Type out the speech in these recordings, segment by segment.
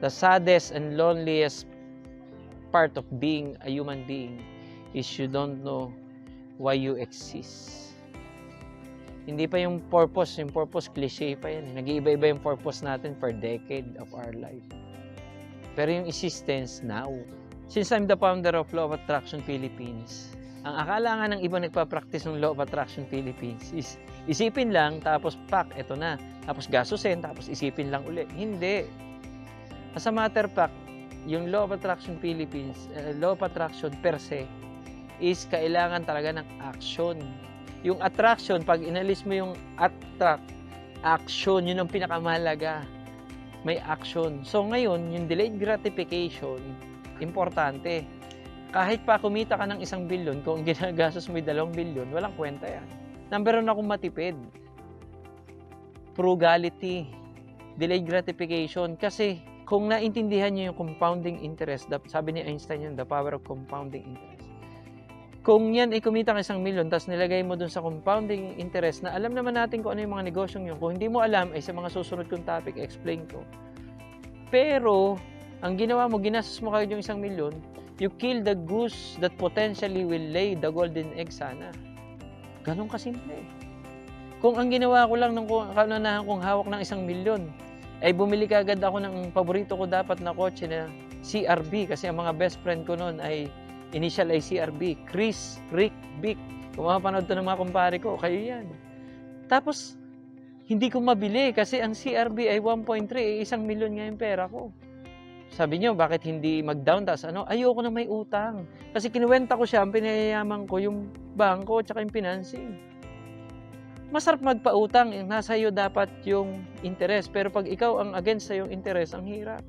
the saddest and loneliest part of being a human being is you don't know why you exist. Hindi pa yung purpose, yung purpose cliche pa yan. eh. Nag-iiba-iba yung purpose natin per decade of our life. Pero yung existence now. Since I'm the founder of Law of Attraction Philippines, ang akala nga ng iba nagpa-practice ng Law of Attraction Philippines is isipin lang, tapos pak, eto na. Tapos gastusin, tapos isipin lang uli. Hindi. As a matter of fact, yung Law of Attraction Philippines, uh, Law of Attraction per se, is kailangan talaga ng action. Yung attraction, pag inalis mo yung attract, action, yun ang pinakamahalaga. May action. So ngayon, yung delayed gratification, importante. Kahit pa kumita ka ng isang bilyon, kung ginagastos mo yung dalawang bilyon, walang kwenta yan. Number one akong matipid. Frugality. Delayed gratification. Kasi kung naintindihan nyo yung compounding interest, sabi ni Einstein yun, the power of compounding interest. Kung yan ay kumita ka isang milyon, tapos nilagay mo dun sa compounding interest na alam naman natin kung ano yung mga negosyong yun. Kung hindi mo alam, ay sa mga susunod kong topic, explain ko. Pero, ang ginawa mo, ginastos mo kayo yung isang milyon, you kill the goose that potentially will lay the golden egg sana. Ganon kasimple. Kung ang ginawa ko lang nung kananahan kong hawak ng isang milyon, ay bumili ka agad ako ng paborito ko dapat na kotse na CRB kasi ang mga best friend ko noon ay initial ay CRB, Chris, Rick, Vic. Kung mapapanood to ng mga kumpare ko, kayo yan. Tapos, hindi ko mabili kasi ang CRB ay 1.3, eh, isang milyon nga pera ko. Sabi niyo, bakit hindi mag-down? Tapos ano, ayoko na may utang. Kasi kinuwenta ko siya, ang pinayayaman ko yung bangko at yung financing. Masarap magpautang, eh, nasa iyo dapat yung interest. Pero pag ikaw ang against sa yung interest, ang hirap.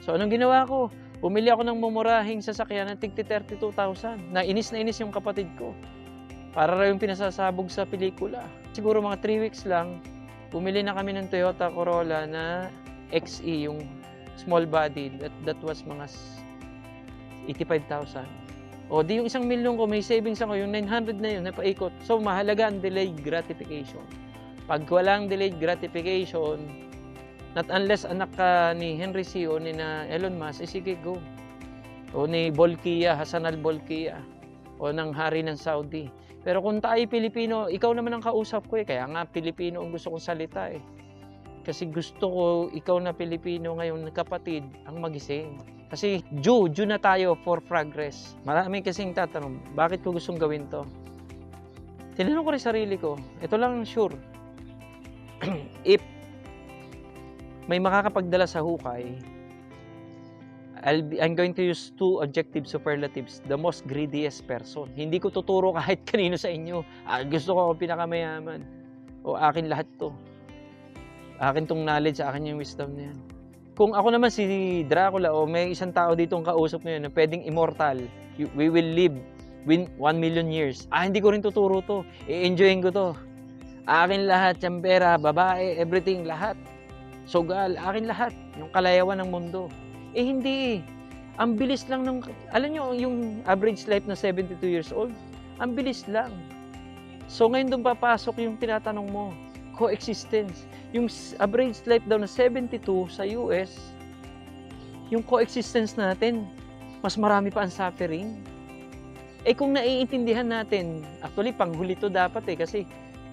So anong ginawa ko? Bumili ako ng mumurahing sasakyan ng tigti 32,000. Nainis na inis yung kapatid ko. Para raw yung pinasasabog sa pelikula. Siguro mga 3 weeks lang, bumili na kami ng Toyota Corolla na XE, yung small body. That, that was mga s- 85,000. O di yung isang milyon ko, may savings ako, yung 900 na yun, napaikot. So mahalaga ang delayed gratification. Pag walang delayed gratification, not unless anak ka ni Henry C. o ni na Elon Musk, eh sige, go. O ni Bolkiah, Hassan al-Bolkiah, o ng hari ng Saudi. Pero kung tayo Pilipino, ikaw naman ang kausap ko eh. Kaya nga Pilipino ang gusto kong salita eh. Kasi gusto ko ikaw na Pilipino ngayon, kapatid, ang magising. Kasi Jew, Jew na tayo for progress. Marami kasing tatanong, bakit ko gustong gawin to? Tinanong ko rin sarili ko, ito lang sure. If may makakapagdala sa hukay, I'll be, I'm going to use two objective superlatives. The most greediest person. Hindi ko tuturo kahit kanino sa inyo. Ah, gusto ko ako pinakamayaman. O akin lahat to. Akin tong knowledge, akin yung wisdom na yan. Kung ako naman si Dracula o may isang tao ditong kausap ngayon na pwedeng immortal, we will live win 1 million years. Ah, hindi ko rin tuturo to. I-enjoyin ko to. Akin lahat, yung pera, babae, everything, lahat. Sugal, akin lahat. Yung kalayawan ng mundo. Eh hindi. Ang bilis lang ng... Alam nyo, yung average life na 72 years old, ang bilis lang. So ngayon doon papasok yung tinatanong mo, coexistence. Yung average life daw na 72 sa US, yung coexistence natin, mas marami pa ang suffering. Eh kung naiintindihan natin, actually panghuli to dapat eh kasi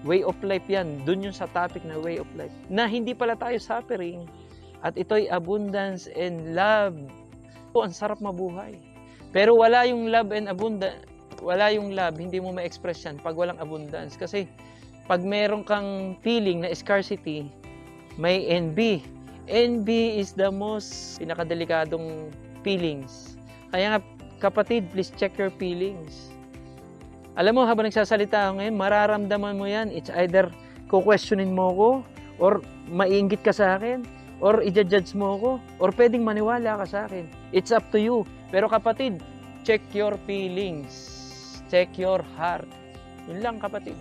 way of life yan. Doon yung sa topic na way of life. Na hindi pala tayo suffering at ito'y abundance and love. O, ang sarap mabuhay. Pero wala yung love and abundance, wala yung love, hindi mo ma-express yan pag walang abundance. Kasi pag meron kang feeling na scarcity, may envy. Envy is the most pinakadelikadong feelings. Kaya nga, kapatid, please check your feelings. Alam mo, habang nagsasalita ako ngayon, mararamdaman mo yan. It's either kukwestiyonin mo ko, or maiinggit ka sa akin, or i-judge mo ko, or pwedeng maniwala ka sa akin. It's up to you. Pero kapatid, check your feelings. Check your heart. Yun lang kapatid.